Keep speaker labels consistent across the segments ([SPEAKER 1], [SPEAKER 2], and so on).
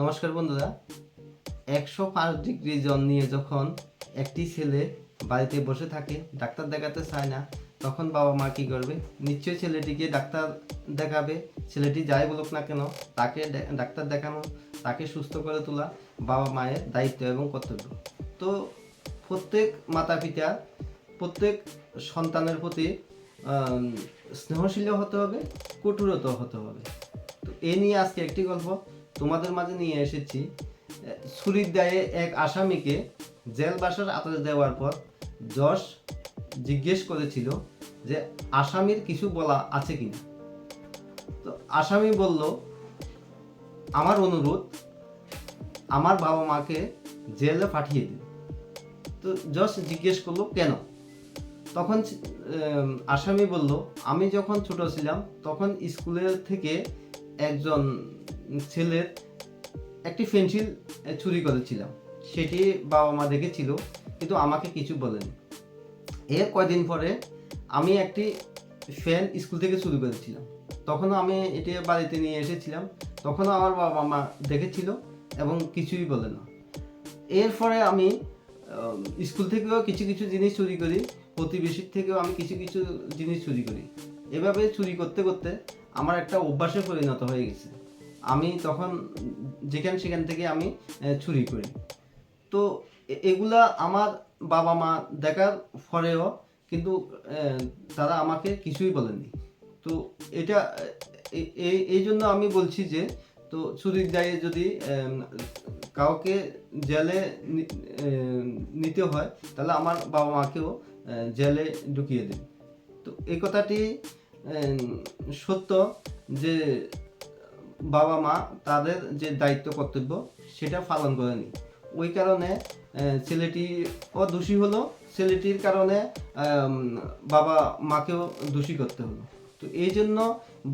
[SPEAKER 1] নমস্কার বন্ধুরা। একশো পাঁচ ডিগ্রি জ্বর নিয়ে যখন একটি ছেলে বাড়িতে বসে থাকে, ডাক্তার দেখাতে চায় না, তখন বাবা মা কী করবে? নিশ্চয়ই ছেলেটিকে ডাক্তার দেখাবে। ছেলেটি যাই বলুক না কেন, তাকে ডাক্তার দেখানো, তাকে সুস্থ করে তোলা বাবা মায়ের দায়িত্ব এবং কর্তব্য। তো প্রত্যেক মাতা পিতা প্রত্যেক সন্তানের প্রতি স্নেহশীল হতে হবে কঠোরত হতে হবে। তো এ নিয়ে আজকে একটি গল্প। তোমাদের মাঝে নিয়ে এসেছি ছুরির দায়ে এক আসামিকে জেলবাসের আতারে দেওয়ার পর যশ জিজ্ঞেস করেছিল যে আসামির কিছু বলা আছে কি না তো আসামি বলল, আমার অনুরোধ, আমার বাবা মাকে জেলে পাঠিয়ে দিন। তো যশ জিজ্ঞেস করল, কেন? তখন আসামি বলল, আমি যখন ছোট ছিলাম, তখন স্কুলের থেকে একজন ছেলের একটি পেন্সিল চুরি করেছিলাম। সেটি বাবা মা দেখেছিল, কিন্তু আমাকে কিছু বলেনি। এর কয়দিন পরে আমি একটি ফ্যান স্কুল থেকে চুরি করেছিলাম। তখনও আমি এটি বাড়িতে নিয়ে এসেছিলাম। তখনও আমার বাবা মা দেখেছিল এবং কিছুই বলে না। এরপরে আমি স্কুল থেকেও কিছু কিছু জিনিস চুরি করি, প্রতিবেশীর থেকেও আমি কিছু কিছু জিনিস চুরি করি। এভাবে চুরি করতে করতে আমার একটা অভ্যাসে পরিণত হয়ে গেছে। আমি তখন যেখান সেখান থেকে আমি চুরি করি। তো এগুলা আমার বাবা মা দেখার পরেও কিন্তু তারা আমাকে কিছুই বলেনি তো এটা, এ- এ- এই জন্য আমি বলছি যে, তো চুরির দায়ে যদি কাউকে জেলে নিতে হয়, তাহলে আমার বাবা মাকেও জেলে ঢুকিয়ে দিন। তো এই কথাটি সত্য যে বাবা মা তাদের যে দায়িত্ব কর্তব্য, সেটা পালন করেনি ওই কারণে ছেলেটি ও দোষী হলো। ছেলেটির কারণে বাবা মাকেও দোষী করতে হলো। তো এই জন্য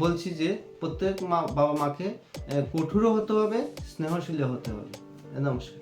[SPEAKER 1] বলছি যে, প্রত্যেক মা, বাবা মাকে কঠোরও হতে হবে, স্নেহশীল হতে হবে। নমস্কার।